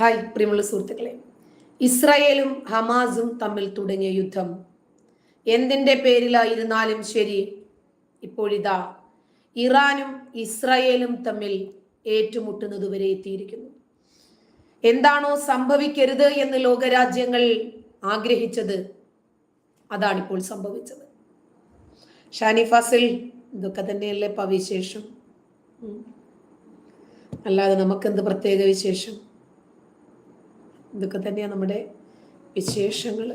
Hi പ്രിയമുള്ള സുഹൃത്തുക്കളെ. ഇസ്രായേലും ഹമാസും തമ്മിൽ തുടങ്ങിയ യുദ്ധം. എന്തിന്റെ പേരിലായിരുന്നാലും ശരി ഇപ്പോഴിതാ ഇറാനും ഇസ്രായേലും തമ്മിൽ ഏറ്റുമുട്ടുന്നത് വരെ എത്തിയിരിക്കുന്നു. എന്താണോ സംഭവിക്കരുത് എന്ന് ലോകരാജ്യങ്ങൾ ആഗ്രഹിച്ചത് അതാണിപ്പോൾ സംഭവിച്ചത്. ഷാനി ഫാസിൽ ഇതൊക്കെ തന്നെയല്ലേ പവിശേഷം. അല്ലാതെ നമുക്കെന്ത് പ്രത്യേക വിശേഷം? ഇതൊക്കെ തന്നെയാണ് നമ്മുടെ വിശേഷങ്ങൾ.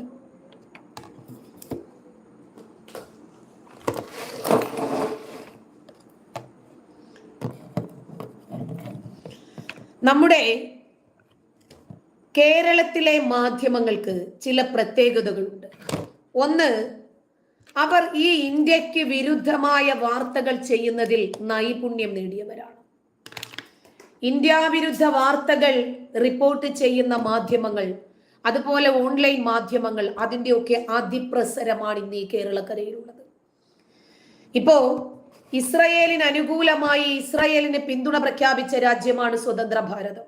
നമ്മുടെ കേരളത്തിലെ മാധ്യമങ്ങൾക്ക് ചില പ്രത്യേകതകളുണ്ട്. ഒന്ന് അവർ ഈ ഇന്ത്യയ്ക്ക് വിരുദ്ധമായ വാർത്തകൾ ചെയ്യുന്നതിൽ നൈപുണ്യം നേടിയവരാണ്. ഇന്ത്യ വിരുദ്ധ വാർത്തകൾ റിപ്പോർട്ട് ചെയ്യുന്ന മാധ്യമങ്ങൾ അതുപോലെ ഓൺലൈൻ മാധ്യമങ്ങൾ അതിന്റെയൊക്കെ അതിപ്രസരമാണ് ഇന്ന് ഈ കേരളക്കരയിലുള്ളത്. ഇപ്പോ ഇസ്രയേലിന് അനുകൂലമായി ഇസ്രയേലിന് പിന്തുണ പ്രഖ്യാപിച്ച രാജ്യമാണ് സ്വതന്ത്ര ഭാരതം.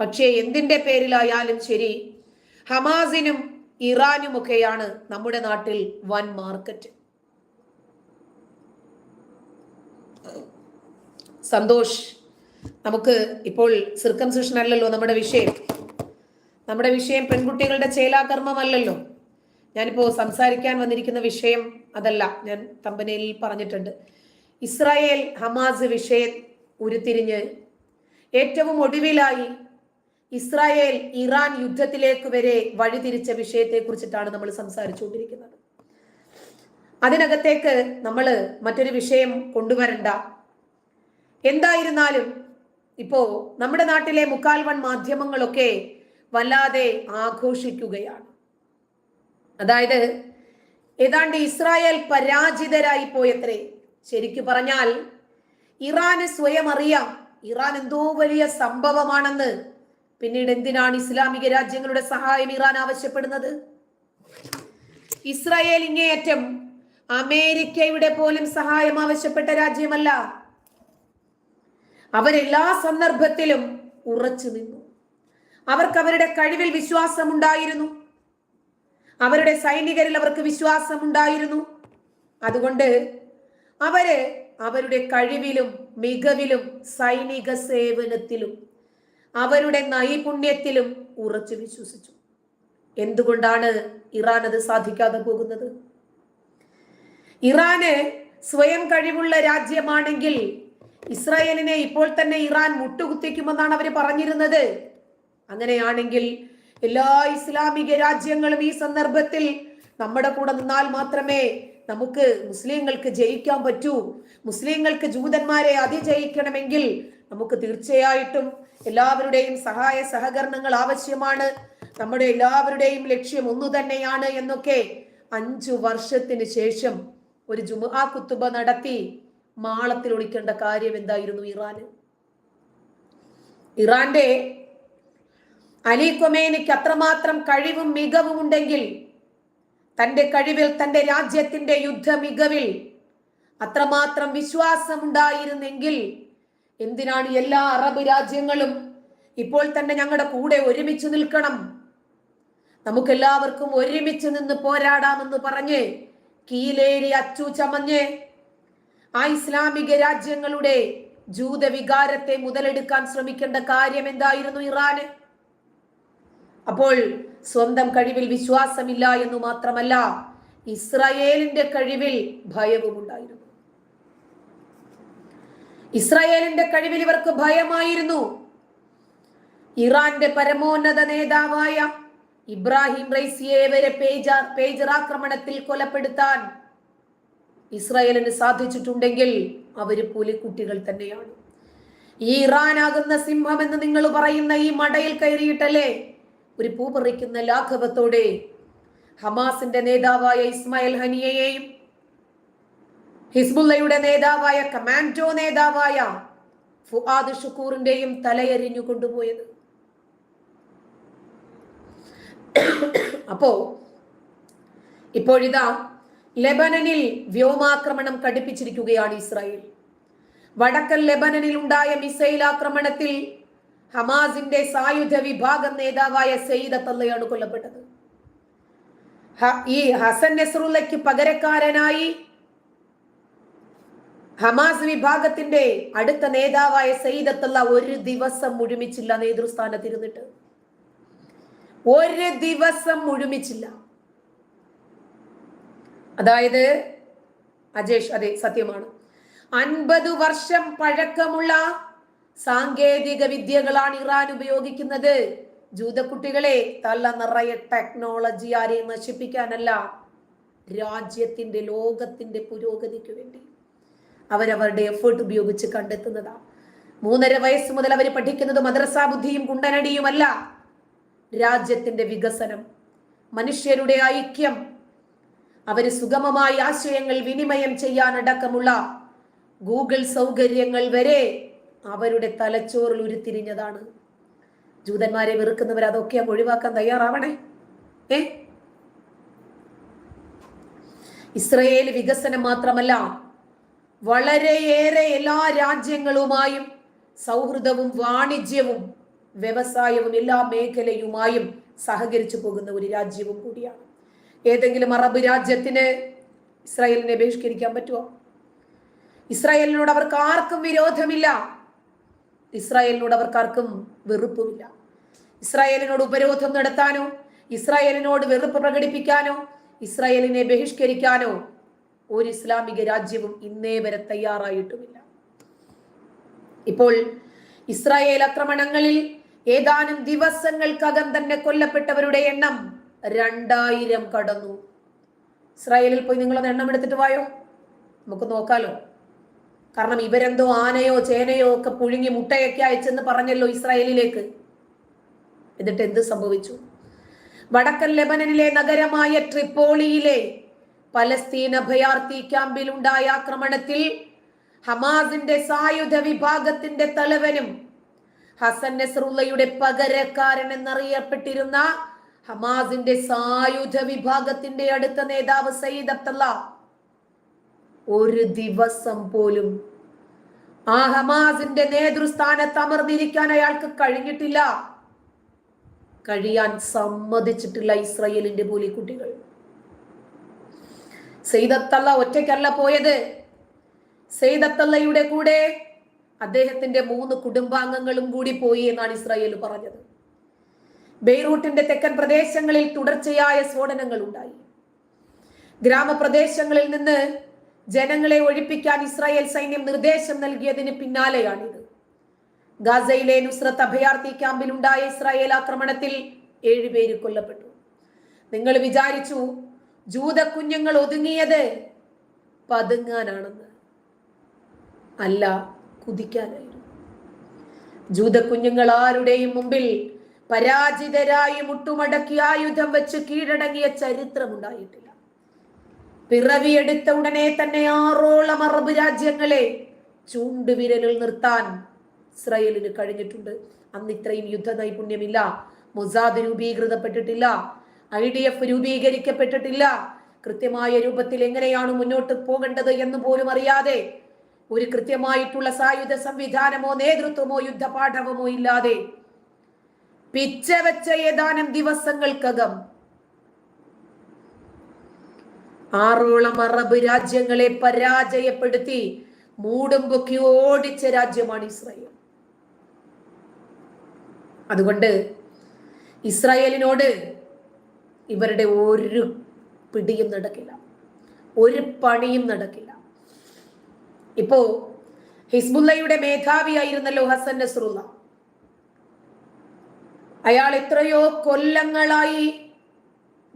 പക്ഷേ എന്തിന്റെ പേരിലായാലും ശരി ഹമാസിനും ഇറാനുമൊക്കെയാണ് നമ്മുടെ നാട്ടിൽ വൻ മാർക്കറ്റ്. സന്തോഷ് നമുക്ക് ഇപ്പോൾ സിർക്കംസിഷൻ അല്ലല്ലോ നമ്മുടെ വിഷയം. നമ്മുടെ വിഷയം പെൺകുട്ടികളുടെ ചേലാകർമ്മമല്ലല്ലോ. ഞാനിപ്പോൾ സംസാരിക്കാൻ വന്നിരിക്കുന്ന വിഷയം അതല്ല ഞാൻ തമ്പനയിൽ പറഞ്ഞിട്ടുണ്ട്. ഇസ്രായേൽ ഹമാസ് വിഷയം ഉരുത്തിരിഞ്ഞ് ഏറ്റവും ഒടുവിലായി ഇസ്രായേൽ ഇറാൻ യുദ്ധത്തിലേക്ക് വരെ വഴിതിരിച്ച വിഷയത്തെ കുറിച്ചിട്ടാണ് നമ്മൾ സംസാരിച്ചുകൊണ്ടിരിക്കുന്നത്. അതിനകത്തേക്ക് നമ്മൾ മറ്റൊരു വിഷയം കൊണ്ടുവരണ്ട. എന്തായിരുന്നാലും ഇപ്പോ നമ്മുടെ നാട്ടിലെ മുക്കാൽവൺ മാധ്യമങ്ങളൊക്കെ വല്ലാതെ ആഘോഷിക്കുകയാണ്. അതായത് ഏതാണ്ട് ഇസ്രായേൽ പരാജിതരായി പോയത്രേ. ശരിക്കു പറഞ്ഞാൽ ഇറാന് സ്വയം അറിയാം ഇറാൻ എന്തോ വലിയ സംഭവമാണെന്ന്. പിന്നീട് എന്തിനാണ് ഇസ്ലാമിക രാജ്യങ്ങളുടെ സഹായം ഇറാൻ ആവശ്യപ്പെടുന്നത്? ഇസ്രായേൽ ഇങ്ങേയറ്റം അമേരിക്കയുടെ പോലും സഹായം ആവശ്യപ്പെട്ട രാജ്യമല്ല. അവരെല്ലാ സന്ദർഭത്തിലും ഉറച്ചു നിന്നു. അവർക്ക് അവരുടെ കഴിവിൽ വിശ്വാസമുണ്ടായിരുന്നു. അവരുടെ സൈനികരിൽ അവർക്ക് വിശ്വാസമുണ്ടായിരുന്നു. അതുകൊണ്ട് അവർ അവരുടെ കഴിവിലും മികവിലും സൈനിക സേവനത്തിലും അവരുടെ നൈപുണ്യത്തിലും ഉറച്ചു വിശ്വസിച്ചു. എന്തുകൊണ്ടാണ് ഇറാൻ അത് സാധിക്കാതെ പോകുന്നത്? ഇറാന് സ്വയം കഴിവുള്ള രാജ്യമാണെങ്കിൽ ഇസ്രായേലിനെ ഇപ്പോൾ തന്നെ ഇറാൻ മുട്ടുകുത്തിക്കുമെന്നാണ് അവർ പറഞ്ഞിരുന്നത്. അങ്ങനെയാണെങ്കിൽ എല്ലാ ഇസ്ലാമിക രാജ്യങ്ങളും ഈ സന്ദർഭത്തിൽ നമ്മുടെ കൂടെ നിന്നാൽ മാത്രമേ നമുക്ക് മുസ്ലിങ്ങൾക്ക് ജയിക്കാൻ പറ്റൂ. മുസ്ലിങ്ങൾക്ക് ജൂതന്മാരെ അതിജയിക്കണമെങ്കിൽ നമുക്ക് തീർച്ചയായിട്ടും എല്ലാവരുടെയും സഹായ സഹകരണങ്ങൾ ആവശ്യമാണ്. നമ്മുടെ എല്ലാവരുടെയും ലക്ഷ്യം ഒന്നു തന്നെയാണ് എന്നൊക്കെ അഞ്ചു വർഷത്തിന് ശേഷം ഒരു ജുമുഅ കുത്തുബ നടത്തി മാളത്തിൽ ഒളിക്കേണ്ട കാര്യം എന്തായിരുന്നു ഇറാന്? ഇറാന്റെ അലി കൊമേനിക്ക് അത്രമാത്രം കഴിവും മികവും ഉണ്ടെങ്കിൽ തന്റെ കഴിവിൽ തന്റെ രാജ്യത്തിന്റെ യുദ്ധ മികവിൽ അത്രമാത്രം വിശ്വാസമുണ്ടായിരുന്നെങ്കിൽ എന്തിനാണ് എല്ലാ അറബ് രാജ്യങ്ങളും ഇപ്പോൾ തന്നെ ഞങ്ങളുടെ കൂടെ ഒരുമിച്ച് നിൽക്കണം? നമുക്കെല്ലാവർക്കും ഒരുമിച്ച് നിന്ന് പോരാടാമെന്ന് പറഞ്ഞ് കീലേരി അച്ചു ചമഞ്ഞ് ആ ഇസ്ലാമിക രാജ്യങ്ങളുടെ ജൂതവികാരത്തെ മുതലെടുക്കാൻ ശ്രമിക്കേണ്ട കാര്യം എന്തായിരുന്നു ഇറാന്? അപ്പോൾ സ്വന്തം കഴിവിൽ വിശ്വാസമില്ല എന്ന് മാത്രമല്ല ഇസ്രായേലിന്റെ കഴിവിൽ ഭയവും ഉണ്ടായിരുന്നു ഇസ്രായേലിന്റെ കഴിവിൽ ഇവർക്ക് ഭയമായിരുന്നു. ഇറാന്റെ പരമോന്നത നേതാവായ ഇബ്രാഹിം റൈസിയെ വരെ പേജർ പേജർ ആക്രമണത്തിൽ കൊലപ്പെടുത്താൻ ഇസ്രായേലിന് സാധിച്ചിട്ടുണ്ടെങ്കിൽ അവർ പുലിക്കുട്ടികൾ തന്നെയാണ്. ഈ ഇറാനാകുന്ന സിംഹം എന്ന് നിങ്ങൾ പറയുന്ന ഈ മടയിൽ കയറിയിട്ടല്ലേ? ഒരു പൂ പറിക്കുന്ന ലാഘവത്തോടെ ഹമാസിന്റെ നേതാവായ ഇസ്മായിൽ ഹനിയയെയും ഹിസ്ബുല്ലയുടെ നേതാവായ കമാൻഡോ നേതാവായ ഫുആദ് ഷുക്കൂറിന്റെയും തലയെരിഞ്ഞു കൊണ്ടുപോയത്. അപ്പോ ഇപ്പോഴിതാ ലെബനനിൽ വ്യോമാക്രമണം കടുപ്പിച്ചിരിക്കുകയാണ് ഇസ്രായേൽ. വടക്കൻ ലെബനനിൽ ഉണ്ടായ മിസൈൽ ആക്രമണത്തിൽ ഹമാസിന്റെ സായുധ വിഭാഗം നേതാവായ സെയ്ദത്തല്ലയാണ് കൊല്ലപ്പെട്ടത്. ഈ ഹസൻ നെസറുല്ലയ്ക്ക് പകരക്കാരനായി ഹമാസ് വിഭാഗത്തിന്റെ അടുത്ത നേതാവായ സയ്യിദത്തുള്ള ഒരു ദിവസം മുഴുമിച്ചില്ല നേതൃസ്ഥാനത്തിരുന്നിട്ട്. ഒരു ദിവസം മുഴുമിച്ചില്ല. അതായത് അജേഷ് അതെ സത്യമാണ്. അൻപത് വർഷം പഴക്കമുള്ള സാങ്കേതിക വിദ്യകളാണ് ഇറാൻ ഉപയോഗിക്കുന്നത്. ജൂതക്കുട്ടികളെ തള്ള നിറയെ ടെക്നോളജി ആരെയും നശിപ്പിക്കാനല്ല രാജ്യത്തിന്റെ ലോകത്തിന്റെ പുരോഗതിക്ക് വേണ്ടി അവരവരുടെ എഫേർട്ട് ഉപയോഗിച്ച് കണ്ടെത്തുന്നതാ. മൂന്നര വയസ്സ് മുതൽ അവർ പഠിക്കുന്നത് മദ്രസാ ബുദ്ധിയും കുണ്ടനടിയുമല്ല രാജ്യത്തിന്റെ വികസനം മനുഷ്യരുടെ ഐക്യം അവർ സുഗമമായി ആശയങ്ങൾ വിനിമയം ചെയ്യാനടക്കമുള്ള ഗൂഗിൾ സൗകര്യങ്ങൾ വരെ അവരുടെ തലച്ചോറിൽ ഉരുത്തിരിഞ്ഞതാണ്. ജൂതന്മാരെ വെറുക്കുന്നവർ അതൊക്കെ ഒഴിവാക്കാൻ തയ്യാറാവണേ? ഏ? ഇസ്രയേൽ വികസനം മാത്രമല്ല വളരെയേറെ എല്ലാ രാജ്യങ്ങളുമായും സൗഹൃദവും വാണിജ്യവും വ്യവസായവും എല്ലാ മേഖലയുമായും സഹകരിച്ചു പോകുന്ന ഒരു രാജ്യവും കൂടിയാണ്. ഏതെങ്കിലും അറബ് രാജ്യത്തിന് ഇസ്രായേലിനെ ബഹിഷ്കരിക്കാൻ പറ്റുമോ ഇസ്രായേലിനോട് അവർക്ക് ആർക്കും വിരോധമില്ല. ഇസ്രായേലിനോട് അവർക്ക് ആർക്കും വെറുപ്പുമില്ല. ഇസ്രായേലിനോട് ഉപരോധം നടത്താനോ ഇസ്രായേലിനോട് വെറുപ്പ് പ്രകടിപ്പിക്കാനോ ഇസ്രായേലിനെ ബഹിഷ്കരിക്കാനോ ഒരു ഇസ്ലാമിക രാജ്യവും ഇന്നേ വരെ തയ്യാറായിട്ടുമില്ല. ഇപ്പോൾ ഇസ്രായേൽ ആക്രമണങ്ങളിൽ ഏതാനും ദിവസങ്ങൾക്കകം തന്നെ കൊല്ലപ്പെട്ടവരുടെ എണ്ണം രണ്ടായിരം കടന്നു. ഇസ്രായേലിൽ പോയി നിങ്ങളൊന്ന് എണ്ണം എടുത്തിട്ട് വായോ? നമുക്ക് നോക്കാലോ. കാരണം ഇവരെന്തോ ആനയോ ചേനയോ ഒക്കെ പുഴുങ്ങി മുട്ടയൊക്കെ അയച്ചെന്ന് പറഞ്ഞല്ലോ ഇസ്രായേലിലേക്ക്. എന്നിട്ട് എന്ത് സംഭവിച്ചു? വടക്കൻ ലെബനനിലെ നഗരമായ ട്രിപ്പോളിയിലെ പലസ്തീൻ അഭയാർത്ഥി ക്യാമ്പിലുണ്ടായ ആക്രമണത്തിൽ ഹമാസിന്റെ സായുധ വിഭാഗത്തിന്റെ തലവനും ഹസൻ നസറുള്ളയുടെ പകരക്കാരൻ എന്നറിയപ്പെട്ടിരുന്ന ഹമാസിന്റെ സായുധ വിഭാഗത്തിന്റെ അടുത്ത നേതാവ് സയ്യിദ് അബ്ദല്ല ഒരു ദിവസം പോലും ആ ഹമാസിന്റെ നേതൃസ്ഥാനത്ത് അമർന്നിരിക്കാൻ അയാൾക്ക് കഴിഞ്ഞിട്ടില്ല. കഴിയാൻ സമ്മതിച്ചിട്ടില്ല ഇസ്രയേലിന്റെ കൂലിക്കുട്ടികൾ സെയ്തത്തല്ല ഒറ്റയ്ക്കല്ല പോയത്. സെയ്തത്തല്ലയുടെ കൂടെ അദ്ദേഹത്തിന്റെ മൂന്ന് കുടുംബാംഗങ്ങളും കൂടി പോയി എന്നാണ് ഇസ്രായേൽ പറഞ്ഞത്. ബെയ്റൂട്ടിന്റെ തെക്കൻ പ്രദേശങ്ങളിൽ തുടർച്ചയായ സ്ഫോടനങ്ങൾ ഉണ്ടായി. ഗ്രാമപ്രദേശങ്ങളിൽ നിന്ന് ജനങ്ങളെ ഒഴിപ്പിക്കാൻ ഇസ്രായേൽ സൈന്യം നിർദ്ദേശം നൽകിയതിന് പിന്നാലെയാണിത്. ഗാസയിലെ നുസ്രത്ത് അഭയാർത്ഥി ക്യാമ്പിൽ ഉണ്ടായ ഇസ്രായേൽ ആക്രമണത്തിൽ ഏഴുപേര് കൊല്ലപ്പെട്ടു. നിങ്ങൾ വിചാരിച്ചു ജൂത കുഞ്ഞുങ്ങൾ ഒതുങ്ങിയത് പതുങ്ങാനാണെന്ന്. അല്ല കുതിക്കാനായിരുന്നു. ജൂത കുഞ്ഞുങ്ങൾ ആരുടെയും മുമ്പിൽ പരാജിതരായി മുട്ടുമടക്കി ആയുധം വെച്ച് കീഴടങ്ങിയ ചരിത്രമുണ്ടായിട്ടില്ല. പിറവിയെടുത്ത ഉടനെ തന്നെ ആറോളം അറബ് രാജ്യങ്ങളെ ചൂണ്ടുവിരലിൽ നിർത്താൻ ഇസ്രയേലിന് കഴിഞ്ഞിട്ടുണ്ട്. അന്ന് ഇത്രയും യുദ്ധ നൈപുണ്യമില്ല. മൊസാദ് രൂപീകൃതപ്പെട്ടിട്ടില്ല. ഐ ഡി എഫ് രൂപീകരിക്കപ്പെട്ടിട്ടില്ല. കൃത്യമായ രൂപത്തിൽ എങ്ങനെയാണ് മുന്നോട്ട് പോകേണ്ടത് എന്ന് പോലും അറിയാതെ ഒരു കൃത്യമായിട്ടുള്ള സായുധ സംവിധാനമോ നേതൃത്വമോ യുദ്ധപാഠവമോ ഇല്ലാതെ പിച്ച വെച്ച ഏതാനും ദിവസങ്ങൾക്കകം ആറോളം അറബ് രാജ്യങ്ങളെ പരാജയപ്പെടുത്തി മൂടും പൊക്കി ഓടിച്ച രാജ്യമാണ് ഇസ്രായേൽ. അതുകൊണ്ട് ഇസ്രായേലിനോട് ഇവരുടെ ഒരു പിടിയും നടക്കില്ല. ഒരു പണിയും നടക്കില്ല. ഇപ്പോ ഹിസ്ബുല്ലയുടെ മേധാവിയായിരുന്നല്ലോ ഹസൻ നസ്രുള്ള അയാൾ എത്രയോ കൊല്ലങ്ങളായി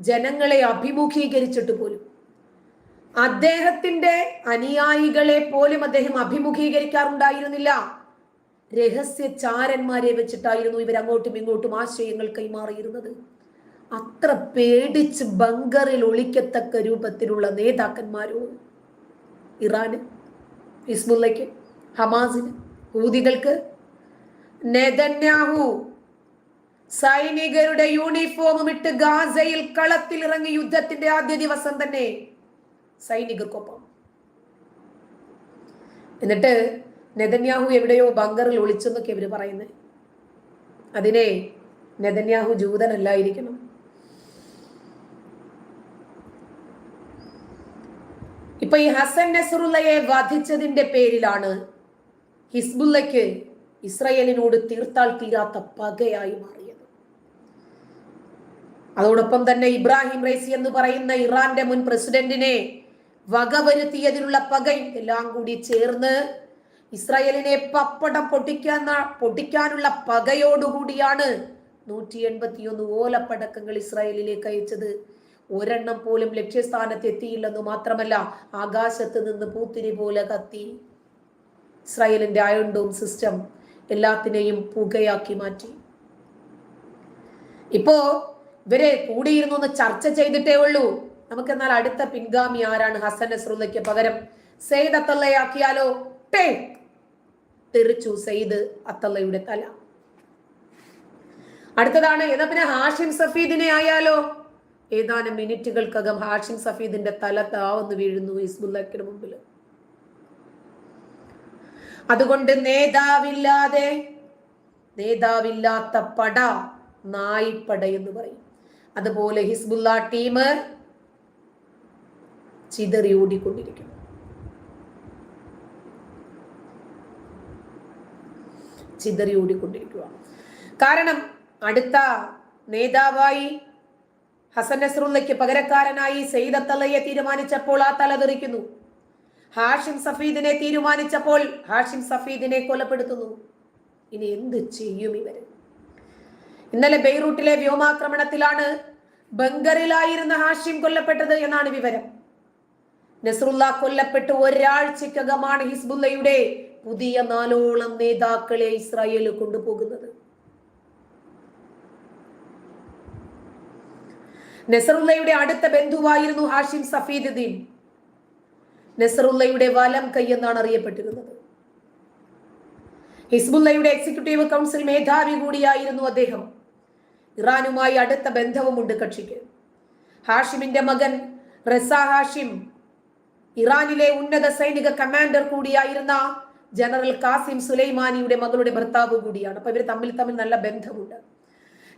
ജനങ്ങളെ അഭിമുഖീകരിച്ചിട്ട് പോലും. അദ്ദേഹത്തിന്റെ അനുയായികളെ പോലും അദ്ദേഹം അഭിമുഖീകരിക്കാറുണ്ടായിരുന്നില്ല. രഹസ്യ ചാരന്മാരെ വെച്ചിട്ടായിരുന്നു ഇവർ അങ്ങോട്ടും ഇങ്ങോട്ടും ആശയങ്ങൾ കൈമാറിയിരുന്നത്. അത്ര പേടിച്ച് ബങ്കറിൽ ഒളിക്കത്തക്ക രൂപത്തിലുള്ള നേതാക്കന്മാരോ? ഇറാന് ഇസ്മുല്ലയ്ക്ക് ഹമാസിന് ഹൂതികൾക്ക് നെതന്യാഹു സൈനികരുടെ യൂണിഫോമും ഇട്ട് ഗാസയിൽ കളത്തിൽ ഇറങ്ങി യുദ്ധത്തിന്റെ ആദ്യ ദിവസം തന്നെ സൈനികർക്കൊപ്പം. എന്നിട്ട് നെതന്യാഹു എവിടെയോ ബങ്കറിൽ ഒളിച്ചെന്നൊക്കെ ഇവർ പറയുന്നത് അതിനെ നെതന്യാഹു ജൂതനല്ലായിരിക്കണം. ഇപ്പൊ ഈ ഹസൻ നസറുല്ലയെ വധിച്ചതിന്റെ പേരിലാണ് ഹിസ്ബുല്ലയ്ക്ക് ഇസ്രയേലിനോട് തീർത്താൽ തീരാത്ത പകയായി മാറിയത്. അതോടൊപ്പം തന്നെ ഇബ്രാഹിം റൈസി എന്ന് പറയുന്ന ഇറാന്റെ മുൻ പ്രസിഡന്റിനെ വകവരുത്തിയതിനുള്ള പകയും എല്ലാം കൂടി ചേർന്ന് ഇസ്രായേലിനെ പപ്പടം പൊട്ടിക്കാൻ പൊട്ടിക്കാനുള്ള പകയോടുകൂടിയാണ് നൂറ്റി എൺപത്തിയൊന്ന് ഓലപ്പടക്കങ്ങൾ ഇസ്രായേലിലേക്ക് അയച്ചത്. ഒരെണ്ണം പോലും ലക്ഷ്യസ്ഥാനത്ത് എത്തിയില്ലെന്ന് മാത്രമല്ല ആകാശത്ത് നിന്ന് പൂത്തിരി പോലെ കത്തി. ഇസ്രായേലിന്റെ അയൺഡോം സിസ്റ്റം എല്ലാത്തിനെയും പുകയാക്കി മാറ്റി. ഇപ്പോ ഇവരെ കൂടിയിരുന്നു എന്ന് ചർച്ച ചെയ്തിട്ടേ ഉള്ളൂ. നമുക്ക് എന്നാൽ അടുത്ത പിൻഗാമി ആരാണ്? ഹസൻ നസ്രുല്ലയ്ക്ക് പകരം സെയ്ദ് അത്തല്ലയാക്കിയാലോ ടേ തെറിച്ചു സെയ്ദ് അത്തല്ലയുടെ തല. അടുത്തതാണ് എന്നാ പിന്നെ ഹാഷിം സഫീദിനെ ആയാലോ? ഏതാനും മിനിറ്റുകൾക്കകം ഹാഷിം സഫീദിന്റെ തല താവെന്ന് വീഴുന്നു ഹിസ്ബുല്ലക്കിന് മുമ്പിൽ അതുകൊണ്ട് നേതാവില്ലാതെ നേതാവില്ലാത്ത പട നായിപ്പട എന്ന് പറയും. അതുപോലെ ഹിസ്ബുല്ല ടീം ചിതറി ഓടിക്കൊണ്ടിരിക്കുന്നു. ചിതറി ഓടിക്കൊണ്ടിരിക്കുക കാരണം അടുത്ത നേതാവായി ഹസൻ നസ്രുല്ലയ്ക്ക് പകരക്കാരനായി സെയ്ദ് അത്തലയെ തീരുമാനിച്ചപ്പോൾ ആ തല തെറിക്കുന്നു. ഹാഷിം സഫീദിനെ തീരുമാനിച്ചപ്പോൾ ഹാഷിം സഫീദിനെ കൊലപ്പെടുത്തുന്നു. ഇനി എന്ത് ചെയ്യും ഇവർ? ഇന്നലെ ബെയ്റൂട്ടിലെ വ്യോമാക്രമണത്തിലാണ് ബംഗറിലായിരുന്ന ഹാഷിം കൊല്ലപ്പെട്ടത് എന്നാണ് വിവരം. നസറുല്ല കൊല്ലപ്പെട്ട് ഒരാഴ്ചക്കകമാണ് ഹിസ്ബുല്ലയുടെ പുതിയ നാലോളം നേതാക്കളെ ഇസ്രായേൽ കൊണ്ടുപോകുന്നത്. നസറുല്ലയുടെ അടുത്ത ബന്ധുവായിരുന്നു ഹാഷിം സഫീദ്ദീൻ നസറുല്ലയുടെ വലം കൈ എന്നാണ് അറിയപ്പെട്ടിരുന്നത്. ഹിസ്ബുല്ലയുടെ എക്സിക്യൂട്ടീവ് കൗൺസിൽ മേധാവി കൂടിയായിരുന്നു അദ്ദേഹം. ഇറാനുമായി അടുത്ത ബന്ധവുമുണ്ട് കക്ഷിക്ക്. ഹാഷിമിന്റെ മകൻ റസ ഹാഷിം ഇറാനിലെ ഉന്നത സൈനിക കമാൻഡർ കൂടിയായിരുന്ന ജനറൽ കാസിം സുലൈമാനിയുടെ മകളുടെ ഭർത്താവ് കൂടിയാണ്. അപ്പൊ ഇവർ തമ്മിൽ തമ്മിൽ നല്ല ബന്ധമുണ്ട്.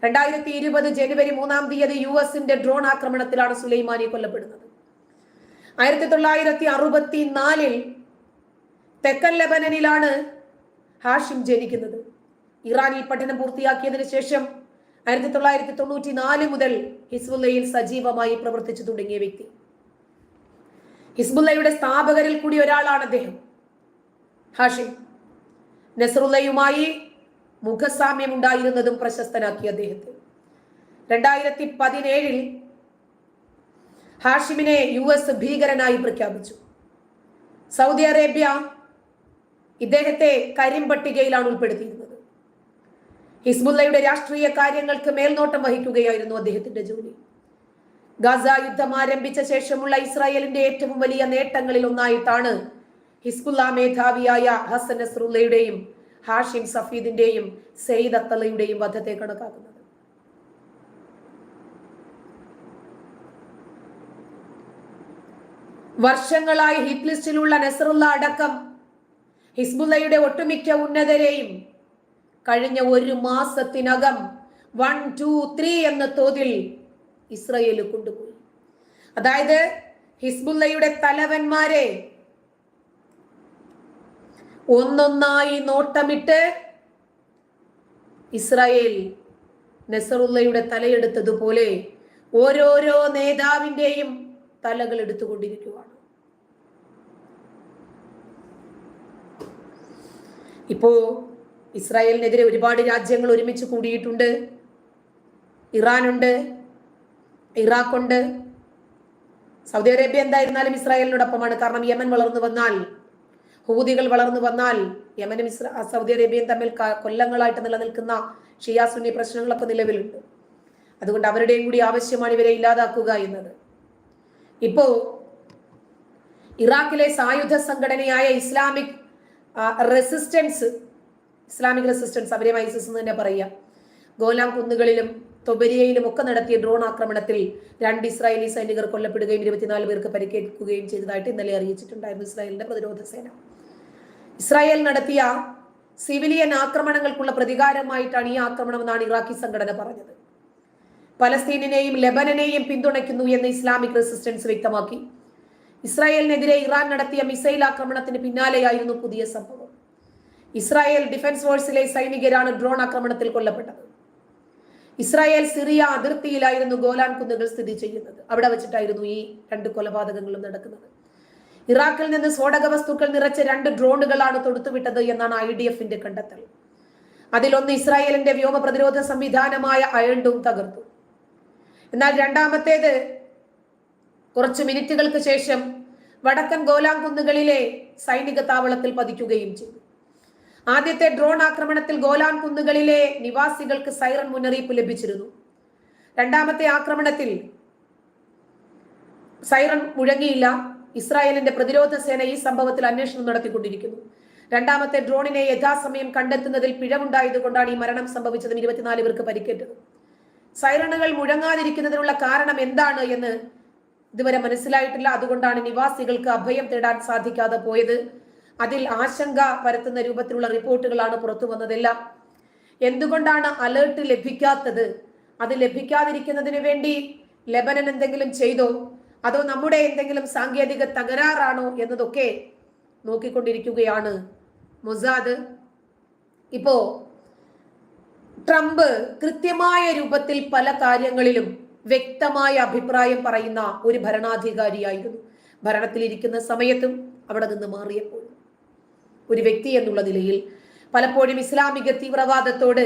രണ്ടായിരത്തി ഇരുപത് ജനുവരി മൂന്നാം തീയതി യു എസിന്റെ ഡ്രോൺ ആക്രമണത്തിലാണ് സുലൈമാനി കൊല്ലപ്പെടുന്നത്. ആയിരത്തി തൊള്ളായിരത്തി അറുപത്തി നാലിൽ തെക്കൻ ലബനനിലാണ് ഹാഷിം ജനിക്കുന്നത്. ഇറാനിൽ പഠനം പൂർത്തിയാക്കിയതിനു ശേഷം ആയിരത്തി തൊള്ളായിരത്തി തൊണ്ണൂറ്റി നാല് മുതൽ ഹിസ്ബുല്ലയിൽ സജീവമായി പ്രവർത്തിച്ചു തുടങ്ങിയ വ്യക്തി. ഹിസ്ബുല്ലയുടെ സ്ഥാപകരിൽ കൂടി ഒരാളാണ് അദ്ദേഹം. ഹാഷിം നസറുല്ലയുമായി മുഖസാമ്യം ഉണ്ടായിരുന്നതും പ്രശസ്തനാക്കി അദ്ദേഹത്തെ. രണ്ടായിരത്തി പതിനേഴിൽ ഹാഷിമിനെ യു എസ് ഭീകരനായി പ്രഖ്യാപിച്ചു. സൗദി അറേബ്യ ഇദ്ദേഹത്തെ കരിമ്പട്ടികയിലാണ് ഉൾപ്പെടുത്തിയിരുന്നത്. ഹിസ്ബുല്ലയുടെ രാഷ്ട്രീയ കാര്യങ്ങൾക്ക് മേൽനോട്ടം വഹിക്കുകയായിരുന്നു അദ്ദേഹത്തിന്റെ ജോലി. ഗാസ യുദ്ധം ആരംഭിച്ച ശേഷമുള്ള ഇസ്രായേലിന്റെ ഏറ്റവും വലിയ നേട്ടങ്ങളിൽ ഒന്നായിട്ടാണ് ഹിസ്ബുല്ല മേധാവിയായ ഹസൻ നസ്രുല്ലയുടെയും ഹാഷിം സഫീദിന്റെയും സെയ്ദ് അത്തലയുടെയും വധത്തെ കണക്കാക്കുന്നത്. വർഷങ്ങളായി ഹിറ്റ് ലിസ്റ്റിലുള്ള അടക്കം ഹിസ്ബുല്ലയുടെ ഒട്ടുമിക്ക ഉന്നതരെയും കഴിഞ്ഞ ഒരു മാസത്തിനകം വൺ ടു ത്രീ എന്ന തോതിൽ ഇസ്രയേൽ കൊണ്ടുപോയി. അതായത് ഹിസ്ബുല്ലയുടെ തലവന്മാരെ ഒന്നൊന്നായി നോട്ടമിട്ട് ഇസ്രായേൽ നെസറുല്ലയുടെ തലയെടുത്തതുപോലെ ഓരോരോ നേതാവിന്റെയും തലകൾ എടുത്തുകൊണ്ടിരിക്കുകയാണ് ഇപ്പോ ഇസ്രായേലിനെതിരെ ഒരുപാട് രാജ്യങ്ങൾ ഒരുമിച്ച് കൂടിയിട്ടുണ്ട്. ഇറാനുണ്ട് ഇറാഖുണ്ട്. സൗദി അറേബ്യ എന്തായിരുന്നാലും ഇസ്രായേലിനോടൊപ്പമാണ്. കാരണം യമൻ വളർന്നു വന്നാൽ ഹൂതികൾ വളർന്നു വന്നാൽ യമനും ഇസ്ര സൗദി അറേബ്യയും തമ്മിൽ കൊല്ലങ്ങളായിട്ട് നിലനിൽക്കുന്ന ഷിയാ സുന്നി പ്രശ്നങ്ങളൊക്കെ നിലവിലുണ്ട്. അതുകൊണ്ട് അവരുടെയും കൂടി ആവശ്യമാണ് ഇവരെ ഇല്ലാതാക്കുക എന്നത്. ഇപ്പോ ഇറാഖിലെ സായുധ സംഘടനയായ ഇസ്ലാമിക് റെസിസ്റ്റൻസ് ഇസ്ലാമിക് റെസിസ്റ്റൻസ് അവരെ ഐസിസ് എന്ന് തന്നെ പറയുക. ഗോലാം കുന്നുകളിലും തൊബരിയയിലും ഒക്കെ നടത്തിയ ഡ്രോൺ ആക്രമണത്തിൽ രണ്ട് ഇസ്രായേലി സൈനികർ കൊല്ലപ്പെടുകയും ഇരുപത്തിനാല് പേർക്ക് പരിക്കേൽക്കുകയും ചെയ്തതായിട്ട് ഇന്നലെ അറിയിച്ചിട്ടുണ്ടായിരുന്നു ഇസ്രായേലിന്റെ പ്രതിരോധ സേന. ഇസ്രായേൽ നടത്തിയ സിവിലിയൻ ആക്രമണങ്ങൾക്കുള്ള പ്രതികാരമായിട്ടാണ് ഈ ആക്രമണം എന്നാണ് ഇറാഖി സംഘടന പറഞ്ഞത്. പലസ്തീനിനെയും ലെബനനെയും പിന്തുണയ്ക്കുന്നു എന്ന് ഇസ്ലാമിക് റെസിസ്റ്റൻസ് വ്യക്തമാക്കി. ഇസ്രായേലിനെതിരെ ഇറാൻ നടത്തിയ മിസൈൽ ആക്രമണത്തിന് പിന്നാലെയായിരുന്നു പുതിയ സംഭവം. ഇസ്രായേൽ ഡിഫൻസ് ഫോഴ്സിലെ സൈനികരാണ് ഡ്രോൺ ആക്രമണത്തിൽ കൊല്ലപ്പെട്ടത്. ഇസ്രായേൽ സിറിയ അതിർത്തിയിലായിരുന്നു ഗോലാൻ കുന്നുകൾ സ്ഥിതി ചെയ്യുന്നത്. അവിടെ വെച്ചിട്ടായിരുന്നു ഈ രണ്ട് കൊലപാതകങ്ങളും നടക്കുന്നത്. ഇറാഖിൽ നിന്ന് സ്ഫോടക വസ്തുക്കൾ നിറച്ച രണ്ട് ഡ്രോണുകളാണ് തൊടുത്തുവിട്ടത് എന്നാണ് ഐ ഡി എഫിന്റെ കണ്ടെത്തൽ. അതിലൊന്ന് ഇസ്രായേലിന്റെ വ്യോമ പ്രതിരോധ സംവിധാനമായ അയണ്ടും തകർത്തു. എന്നാൽ രണ്ടാമത്തേത് കുറച്ച് മിനിറ്റുകൾക്ക് ശേഷം വടക്കൻ ഗോലാം കുന്നുകളിലെ സൈനിക താവളത്തിൽ പതിക്കുകയും ചെയ്തു. ആദ്യത്തെ ഡ്രോൺ ആക്രമണത്തിൽ ഗോലാൻ കുന്നുകളിലെ നിവാസികൾക്ക് സൈറൺ മുന്നറിയിപ്പ് ലഭിച്ചിരുന്നു. രണ്ടാമത്തെ ആക്രമണത്തിൽ സൈറൺ മുഴങ്ങിയില്ല. ഇസ്രായേലിന്റെ പ്രതിരോധ സേന ഈ സംഭവത്തിൽ അന്വേഷണം നടത്തിക്കൊണ്ടിരിക്കുന്നു. രണ്ടാമത്തെ ഡ്രോണിനെ യഥാസമയം കണ്ടെത്തുന്നതിൽ പിഴവുണ്ടായതുകൊണ്ടാണ് ഈ മരണം സംഭവിച്ചതും ഇരുപത്തിനാല് പേർക്ക് പരിക്കേറ്റത്. സൈറണുകൾ മുഴങ്ങാതിരിക്കുന്നതിനുള്ള കാരണം എന്താണ് എന്ന് ഇതുവരെ മനസ്സിലായിട്ടില്ല. അതുകൊണ്ടാണ് നിവാസികൾക്ക് അഭയം തേടാൻ സാധിക്കാതെ പോയത്. അതിൽ ആശങ്ക പരത്തുന്ന രൂപത്തിലുള്ള റിപ്പോർട്ടുകളാണ് പുറത്തു വന്നതെല്ലാം. എന്തുകൊണ്ടാണ് അലേർട്ട് ലഭിക്കാത്തത്? അത് ലഭിക്കാതിരിക്കുന്നതിന് വേണ്ടി ലബനൻ എന്തെങ്കിലും ചെയ്തോ? അതോ നമ്മുടെ എന്തെങ്കിലും സാങ്കേതിക തകരാറാണോ എന്നതൊക്കെ നോക്കിക്കൊണ്ടിരിക്കുകയാണ് മൊസാദ്. ഇപ്പോ ട്രംപ് കൃത്യമായ രൂപത്തിൽ പല കാര്യങ്ങളിലും വ്യക്തമായ അഭിപ്രായം പറയുന്ന ഒരു ഭരണാധികാരിയായിരുന്നു. ഭരണത്തിലിരിക്കുന്ന സമയത്തും അവിടെ നിന്ന് മാറിയപ്പോൾ. ഒരു വ്യക്തി എന്നുള്ള നിലയിൽ പലപ്പോഴും ഇസ്ലാമിക തീവ്രവാദത്തോട്